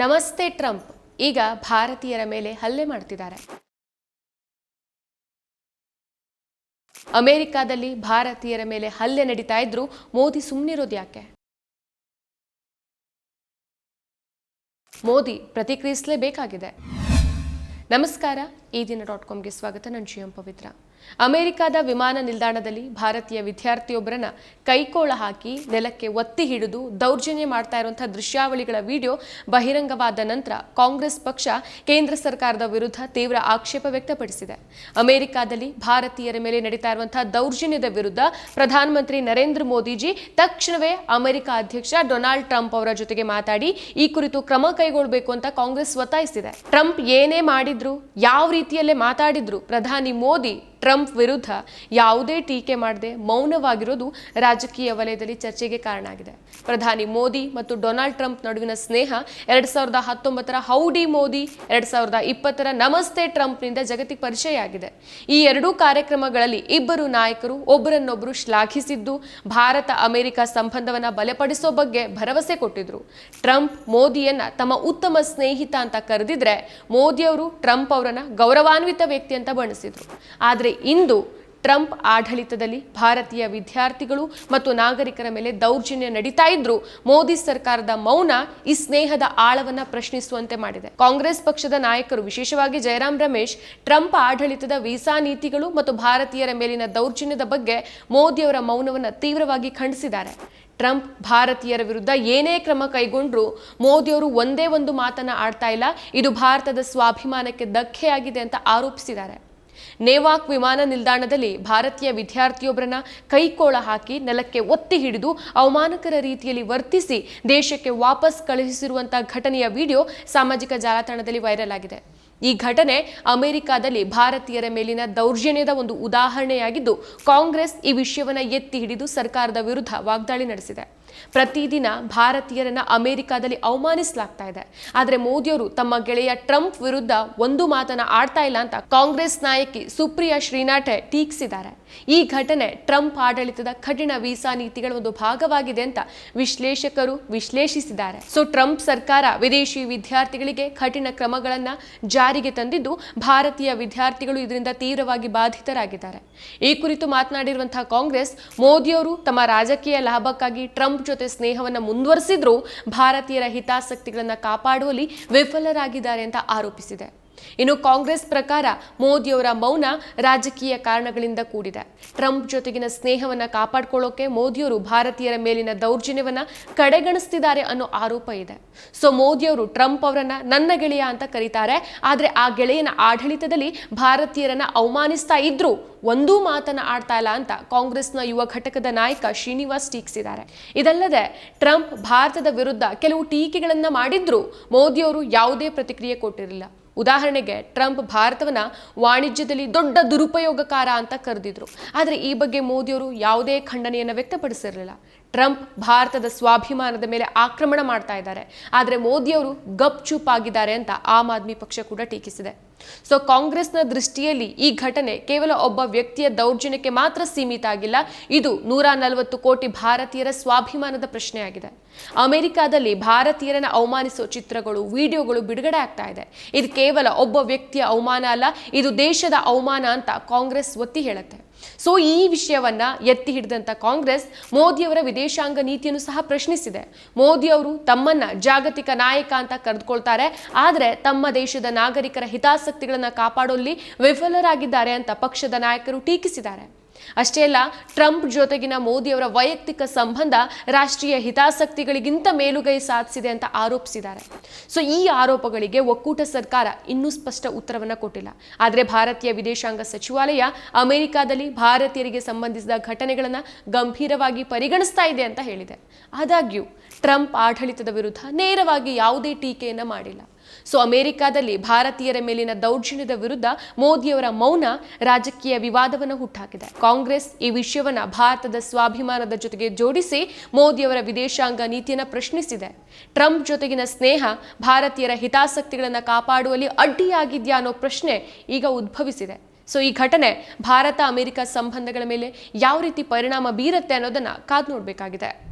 ನಮಸ್ತೆ ಟ್ರಂಪ್. ಈಗ ಭಾರತೀಯರ ಮೇಲೆ ಹಲ್ಲೆ ಮಾಡ್ತಿದ್ದಾರೆ. ಅಮೆರಿಕಾದಲ್ಲಿ ಭಾರತೀಯರ ಮೇಲೆ ಹಲ್ಲೆ ನಡೀತಾ ಇದ್ರು ಮೋದಿ ಸುಮ್ಮನಿರೋದು ಯಾಕೆ? ಮೋದಿ ಪ್ರತಿಕ್ರಿಯಿಸಲೇಬೇಕಾಗಿದೆ. ನಮಸ್ಕಾರ, ಈ ದಿನ ಡಾಟ್ ಕಾಮ್ಗೆ ಸ್ವಾಗತ. ನಾನು ಜಿ ಎಂ ಪವಿತ್ರ. ಅಮೆರಿಕದ ವಿಮಾನ ನಿಲ್ದಾಣದಲ್ಲಿ ಭಾರತೀಯ ವಿದ್ಯಾರ್ಥಿಯೊಬ್ಬರನ್ನ ಕೈಕೋಳ ಹಾಕಿ ನೆಲಕ್ಕೆ ಒತ್ತಿ ಹಿಡಿದು ದೌರ್ಜನ್ಯ ಮಾಡ್ತಾ ಇರುವಂತಹ ದೃಶ್ಯಾವಳಿಗಳ ವಿಡಿಯೋ ಬಹಿರಂಗವಾದ ನಂತರ ಕಾಂಗ್ರೆಸ್ ಪಕ್ಷ ಕೇಂದ್ರ ಸರ್ಕಾರದ ವಿರುದ್ಧ ತೀವ್ರ ಆಕ್ಷೇಪ ವ್ಯಕ್ತಪಡಿಸಿದೆ. ಅಮೆರಿಕದಲ್ಲಿ ಭಾರತೀಯರ ಮೇಲೆ ನಡೀತಾ ಇರುವಂತಹ ದೌರ್ಜನ್ಯದ ವಿರುದ್ಧ ಪ್ರಧಾನಮಂತ್ರಿ ನರೇಂದ್ರ ಮೋದಿಜಿ ತಕ್ಷಣವೇ ಅಮೆರಿಕ ಅಧ್ಯಕ್ಷ ಡೊನಾಲ್ಡ್ ಟ್ರಂಪ್ ಅವರ ಜೊತೆಗೆ ಮಾತಾಡಿ ಈ ಕುರಿತು ಕ್ರಮ ಕೈಗೊಳ್ಳಬೇಕು ಅಂತ ಕಾಂಗ್ರೆಸ್ ಒತ್ತಾಯಿಸಿದೆ. ಟ್ರಂಪ್ ಏನೇ ಮಾಡಿದ್ರು, ಯಾವ ರೀತಿಯಲ್ಲೇ ಮಾತಾಡಿದ್ರು ಪ್ರಧಾನಿ ಮೋದಿ ಟ್ರಂಪ್ ವಿರುದ್ಧ ಯಾವುದೇ ಟೀಕೆ ಮಾಡದೆ ಮೌನವಾಗಿರೋದು ರಾಜಕೀಯ ವಲಯದಲ್ಲಿ ಚರ್ಚೆಗೆ ಕಾರಣ ಆಗಿದೆ. ಪ್ರಧಾನಿ ಮೋದಿ ಮತ್ತು ಡೊನಾಲ್ಡ್ ಟ್ರಂಪ್ ನಡುವಿನ ಸ್ನೇಹ ಎರಡ್ ಸಾವಿರದ ಹತ್ತೊಂಬತ್ತರ ಹೌಡಿ ಮೋದಿ, ಎರಡ್ ಸಾವಿರದ ಇಪ್ಪತ್ತರ ನಮಸ್ತೆ ಟ್ರಂಪ್ನಿಂದ ಜಗತ್ತಿಗೆ ಪರಿಚಯ ಆಗಿದೆ. ಈ ಎರಡೂ ಕಾರ್ಯಕ್ರಮಗಳಲ್ಲಿ ಇಬ್ಬರು ನಾಯಕರು ಒಬ್ಬರನ್ನೊಬ್ಬರು ಶ್ಲಾಘಿಸಿದ್ದು, ಭಾರತ, ಅಮೆರಿಕ ಸಂಬಂಧವನ್ನ ಬಲಪಡಿಸೋ ಬಗ್ಗೆ ಭರವಸೆ ಕೊಟ್ಟಿದ್ರು. ಟ್ರಂಪ್ ಮೋದಿಯನ್ನ ತಮ್ಮ ಉತ್ತಮ ಸ್ನೇಹಿತ ಅಂತ ಕರೆದಿದ್ರೆ ಮೋದಿಯವರು ಟ್ರಂಪ್ ಅವರನ್ನ ಗೌರವಾನ್ವಿತ ವ್ಯಕ್ತಿ ಅಂತ ಬಣಿಸಿದ್ರು ಆದರೆ ಇಂದು ಟ್ರಂಪ್ ಆಡಳಿತದಲ್ಲಿ ಭಾರತೀಯ ವಿದ್ಯಾರ್ಥಿಗಳು ಮತ್ತು ನಾಗರಿಕರ ಮೇಲೆ ದೌರ್ಜನ್ಯ ನಡೀತಾ ಇದ್ರು ಮೋದಿ ಸರ್ಕಾರದ ಮೌನ ಈ ಸ್ನೇಹದ ಆಳವನ್ನ ಪ್ರಶ್ನಿಸುವಂತೆ ಮಾಡಿದೆ. ಕಾಂಗ್ರೆಸ್ ಪಕ್ಷದ ನಾಯಕರು, ವಿಶೇಷವಾಗಿ ಜಯರಾಮ್ ರಮೇಶ್, ಟ್ರಂಪ್ ಆಡಳಿತದ ವೀಸಾ ನೀತಿಗಳು ಮತ್ತು ಭಾರತೀಯರ ಮೇಲಿನ ದೌರ್ಜನ್ಯದ ಬಗ್ಗೆ ಮೋದಿಯವರ ಮೌನವನ್ನು ತೀವ್ರವಾಗಿ ಖಂಡಿಸಿದ್ದಾರೆ. ಟ್ರಂಪ್ ಭಾರತೀಯರ ವಿರುದ್ಧ ಏನೇ ಕ್ರಮ ಕೈಗೊಂಡ್ರು ಮೋದಿಯವರು ಒಂದೇ ಒಂದು ಮಾತನ್ನ ಆಡ್ತಾ ಇಲ್ಲ. ಇದು ಭಾರತದ ಸ್ವಾಭಿಮಾನಕ್ಕೆ ಧಕ್ಕೆಯಾಗಿದೆ ಅಂತ ಆರೋಪಿಸಿದ್ದಾರೆ. ನೇವಾಕ್ ವಿಮಾನ ನಿಲ್ದಾಣದಲ್ಲಿ ಭಾರತೀಯ ವಿದ್ಯಾರ್ಥಿಯೊಬ್ಬರನ್ನ ಕೈಕೋಳ ಹಾಕಿ ನೆಲಕ್ಕೆ ಒತ್ತಿ ಹಿಡಿದು ಅವಮಾನಕರ ರೀತಿಯಲ್ಲಿ ವರ್ತಿಸಿ ದೇಶಕ್ಕೆ ವಾಪಸ್ ಕಳುಹಿಸಿರುವಂತಹ ಘಟನೆಯ ವಿಡಿಯೋ ಸಾಮಾಜಿಕ ಜಾಲತಾಣದಲ್ಲಿ ವೈರಲ್ ಆಗಿದೆ. ಈ ಘಟನೆ ಅಮೆರಿಕಾದಲ್ಲಿ ಭಾರತೀಯರ ಮೇಲಿನ ದೌರ್ಜನ್ಯದ ಒಂದು ಉದಾಹರಣೆಯಾಗಿದ್ದು, ಕಾಂಗ್ರೆಸ್ ಈ ವಿಷಯವನ್ನ ಎತ್ತಿ ಹಿಡಿದು ಸರ್ಕಾರದ ವಿರುದ್ಧ ವಾಗ್ದಾಳಿ ನಡೆಸಿದೆ. ಪ್ರತಿದಿನ ಭಾರತೀಯರನ್ನ ಅಮೆರಿಕಾದಲ್ಲಿ ಅವಮಾನಿಸಲಾಗ್ತಾ ಇದೆ. ಆದರೆ ಮೋದಿಯವರು ತಮ್ಮ ಗೆಳೆಯ ಟ್ರಂಪ್ ವಿರುದ್ಧ ಒಂದು ಮಾತನ್ನ ಆಡ್ತಾ ಇಲ್ಲ ಅಂತ ಕಾಂಗ್ರೆಸ್ ನಾಯಕಿ ಸುಪ್ರಿಯಾ ಶ್ರೀನಾಥೆ ಟೀಕಿಸಿದ್ದಾರೆ. ಈ ಘಟನೆ ಟ್ರಂಪ್ ಆಡಳಿತದ ಕಠಿಣ ವೀಸಾ ನೀತಿಗಳ ಒಂದು ಭಾಗವಾಗಿದೆ ಅಂತ ವಿಶ್ಲೇಷಕರು ವಿಶ್ಲೇಷಿಸಿದ್ದಾರೆ. ಸೊ, ಟ್ರಂಪ್ ಸರ್ಕಾರ ವಿದೇಶಿ ವಿದ್ಯಾರ್ಥಿಗಳಿಗೆ ಕಠಿಣ ಕ್ರಮಗಳನ್ನ ಜಾರಿಗೆ ತಂದಿದ್ದು ಭಾರತೀಯ ವಿದ್ಯಾರ್ಥಿಗಳು ಇದರಿಂದ ತೀವ್ರವಾಗಿ ಬಾಧಿತರಾಗಿದ್ದಾರೆ. ಈ ಕುರಿತು ಮಾತನಾಡಿರುವಂತಹ ಕಾಂಗ್ರೆಸ್ ಮೋದಿಯವರು ತಮ್ಮ ರಾಜಕೀಯ ಲಾಭಕ್ಕಾಗಿ ಟ್ರಂಪ್ ಜೊತೆ ಸ್ನೇಹವನ್ನ ಮುಂದುವರೆಸಿದ್ರು ಭಾರತೀಯರ ಹಿತಾಸಕ್ತಿಗಳನ್ನ ಕಾಪಾಡುವಲ್ಲಿ ವಿಫಲರಾಗಿದ್ದಾರೆ ಅಂತ ಆರೋಪಿಸಿದೆ. ಇನ್ನು ಕಾಂಗ್ರೆಸ್ ಪ್ರಕಾರ ಮೋದಿಯವರ ಮೌನ ರಾಜಕೀಯ ಕಾರಣಗಳಿಂದ ಕೂಡಿದೆ. ಟ್ರಂಪ್ ಜೊತೆಗಿನ ಸ್ನೇಹವನ್ನ ಕಾಪಾಡಿಕೊಳ್ಳೋಕೆ ಮೋದಿಯವರು ಭಾರತೀಯರ ಮೇಲಿನ ದೌರ್ಜನ್ಯವನ್ನ ಕಡೆಗಣಿಸ್ತಿದ್ದಾರೆ ಅನ್ನೋ ಆರೋಪ ಇದೆ. ಸೊ ಮೋದಿಯವರು ಟ್ರಂಪ್ ಅವರನ್ನ ನನ್ನ ಗೆಳೆಯ ಅಂತ ಕರೀತಾರೆ. ಆದರೆ ಆ ಗೆಳೆಯನ ಆಡಳಿತದಲ್ಲಿ ಭಾರತೀಯರನ್ನ ಅವಮಾನಿಸ್ತಾ ಇದ್ರು ಒಂದೂ ಮಾತನ್ನ ಆಡ್ತಾ ಇಲ್ಲ ಅಂತ ಕಾಂಗ್ರೆಸ್ನ ಯುವ ಘಟಕದ ನಾಯಕ ಶ್ರೀನಿವಾಸ್ ಟೀಕಿಸಿದ್ದಾರೆ. ಇದಲ್ಲದೆ ಟ್ರಂಪ್ ಭಾರತದ ವಿರುದ್ಧ ಕೆಲವು ಟೀಕೆಗಳನ್ನ ಮಾಡಿದ್ರು. ಮೋದಿಯವರು ಯಾವುದೇ ಪ್ರತಿಕ್ರಿಯೆ ಕೊಟ್ಟಿರಲಿಲ್ಲ. ಉದಾಹರಣೆಗೆ ಟ್ರಂಪ್ ಭಾರತವನ್ನ ವಾಣಿಜ್ಯದಲ್ಲಿ ದೊಡ್ಡ ದುರುಪಯೋಗಕಾರ ಅಂತ ಕರೆದಿದ್ರು. ಆದರೆ ಈ ಬಗ್ಗೆ ಮೋದಿಯವರು ಯಾವುದೇ ಖಂಡನೆಯನ್ನು ವ್ಯಕ್ತಪಡಿಸಿರಲಿಲ್ಲ. ಟ್ರಂಪ್ ಭಾರತದ ಸ್ವಾಭಿಮಾನದ ಮೇಲೆ ಆಕ್ರಮಣ ಮಾಡ್ತಾ ಇದ್ದಾರೆ. ಆದರೆ ಮೋದಿಯವರು ಗಪ್ ಚುಪ್ ಆಗಿದ್ದಾರೆ ಅಂತ ಆಮ್ ಆದ್ಮಿ ಪಕ್ಷ ಕೂಡ ಟೀಕಿಸಿದೆ. ಸೊ ಕಾಂಗ್ರೆಸ್ನ ದೃಷ್ಟಿಯಲ್ಲಿ ಈ ಘಟನೆ ಕೇವಲ ಒಬ್ಬ ವ್ಯಕ್ತಿಯ ದೌರ್ಜನ್ಯಕ್ಕೆ ಮಾತ್ರ ಸೀಮಿತ ಆಗಿಲ್ಲ. ಇದು ನೂರ ನಲವತ್ತು ಕೋಟಿ ಭಾರತೀಯರ ಸ್ವಾಭಿಮಾನದ ಪ್ರಶ್ನೆಯಾಗಿದೆ. ಅಮೆರಿಕಾದಲ್ಲಿ ಭಾರತೀಯರನ್ನ ಅವಮಾನಿಸೋ ಚಿತ್ರಗಳು, ವಿಡಿಯೋಗಳು ಬಿಡುಗಡೆ ಆಗ್ತಾ ಇದೆ. ಇದು ಕೇವಲ ಒಬ್ಬ ವ್ಯಕ್ತಿಯ ಅವಮಾನ ಅಲ್ಲ, ಇದು ದೇಶದ ಅವಮಾನ ಅಂತ ಕಾಂಗ್ರೆಸ್ ಒತ್ತಿ ಹೇಳುತ್ತೆ. ಸೊ ಈ ವಿಷಯವನ್ನ ಎತ್ತಿ ಹಿಡಿದಂಥ ಕಾಂಗ್ರೆಸ್ ಮೋದಿಯವರ ವಿದೇಶಾಂಗ ನೀತಿಯನ್ನು ಸಹ ಪ್ರಶ್ನಿಸಿದೆ. ಮೋದಿ ಅವರು ತಮ್ಮನ್ನ ಜಾಗತಿಕ ನಾಯಕ ಅಂತ ಕರೆದುಕೊಳ್ತಾರೆ. ಆದರೆ ತಮ್ಮ ದೇಶದ ನಾಗರಿಕರ ಹಿತಾಸಕ್ತಿಗಳನ್ನು ಕಾಪಾಡುವಲ್ಲಿ ವಿಫಲರಾಗಿದ್ದಾರೆ ಅಂತ ಪಕ್ಷದ ನಾಯಕರು ಟೀಕಿಸಿದ್ದಾರೆ. ಅಷ್ಟೇ ಅಲ್ಲ, ಟ್ರಂಪ್ ಜೊತೆಗಿನ ಮೋದಿಯವರ ವೈಯಕ್ತಿಕ ಸಂಬಂಧ ರಾಷ್ಟ್ರೀಯ ಹಿತಾಸಕ್ತಿಗಳಿಗಿಂತ ಮೇಲುಗೈ ಸಾಧಿಸಿದೆ ಅಂತ ಆರೋಪಿಸಿದ್ದಾರೆ. ಸೊ ಈ ಆರೋಪಗಳಿಗೆ ಒಕ್ಕೂಟ ಸರ್ಕಾರ ಇನ್ನೂ ಸ್ಪಷ್ಟ ಉತ್ತರವನ್ನು ಕೊಟ್ಟಿಲ್ಲ. ಆದರೆ ಭಾರತೀಯ ವಿದೇಶಾಂಗ ಸಚಿವಾಲಯ ಅಮೆರಿಕಾದಲ್ಲಿ ಭಾರತೀಯರಿಗೆ ಸಂಬಂಧಿಸಿದ ಘಟನೆಗಳನ್ನು ಗಂಭೀರವಾಗಿ ಪರಿಗಣಿಸ್ತಾ ಇದೆ ಅಂತ ಹೇಳಿದೆ. ಆದಾಗ್ಯೂ, ಟ್ರಂಪ್ ಆಡಳಿತದ ವಿರುದ್ಧ ನೇರವಾಗಿ ಯಾವುದೇ ಟೀಕೆಯನ್ನು ಮಾಡಿಲ್ಲ. ಸೊ ಅಮೆರಿಕಾದಲ್ಲಿ ಭಾರತೀಯರ ಮೇಲಿನ ದೌರ್ಜನ್ಯದ ವಿರುದ್ಧ ಮೋದಿಯವರ ಮೌನ ರಾಜಕೀಯ ವಿವಾದವನ್ನು ಹುಟ್ಟಾಕಿದೆ. ಕಾಂಗ್ರೆಸ್ ಈ ವಿಷಯವನ್ನ ಭಾರತದ ಸ್ವಾಭಿಮಾನದ ಜೊತೆಗೆ ಜೋಡಿಸಿ ಮೋದಿಯವರ ವಿದೇಶಾಂಗ ನೀತಿಯನ್ನ ಪ್ರಶ್ನಿಸಿದೆ. ಟ್ರಂಪ್ ಜೊತೆಗಿನ ಸ್ನೇಹ ಭಾರತೀಯರ ಹಿತಾಸಕ್ತಿಗಳನ್ನು ಕಾಪಾಡುವಲ್ಲಿ ಅಡ್ಡಿಯಾಗಿದ್ಯಾ ಅನ್ನೋ ಪ್ರಶ್ನೆ ಈಗ ಉದ್ಭವಿಸಿದೆ. ಸೊ ಈ ಘಟನೆ ಭಾರತ ಅಮೆರಿಕ ಸಂಬಂಧಗಳ ಮೇಲೆ ಯಾವ ರೀತಿ ಪರಿಣಾಮ ಬೀರುತ್ತೆ ಅನ್ನೋದನ್ನ ಕಾದು ನೋಡಬೇಕಾಗಿದೆ.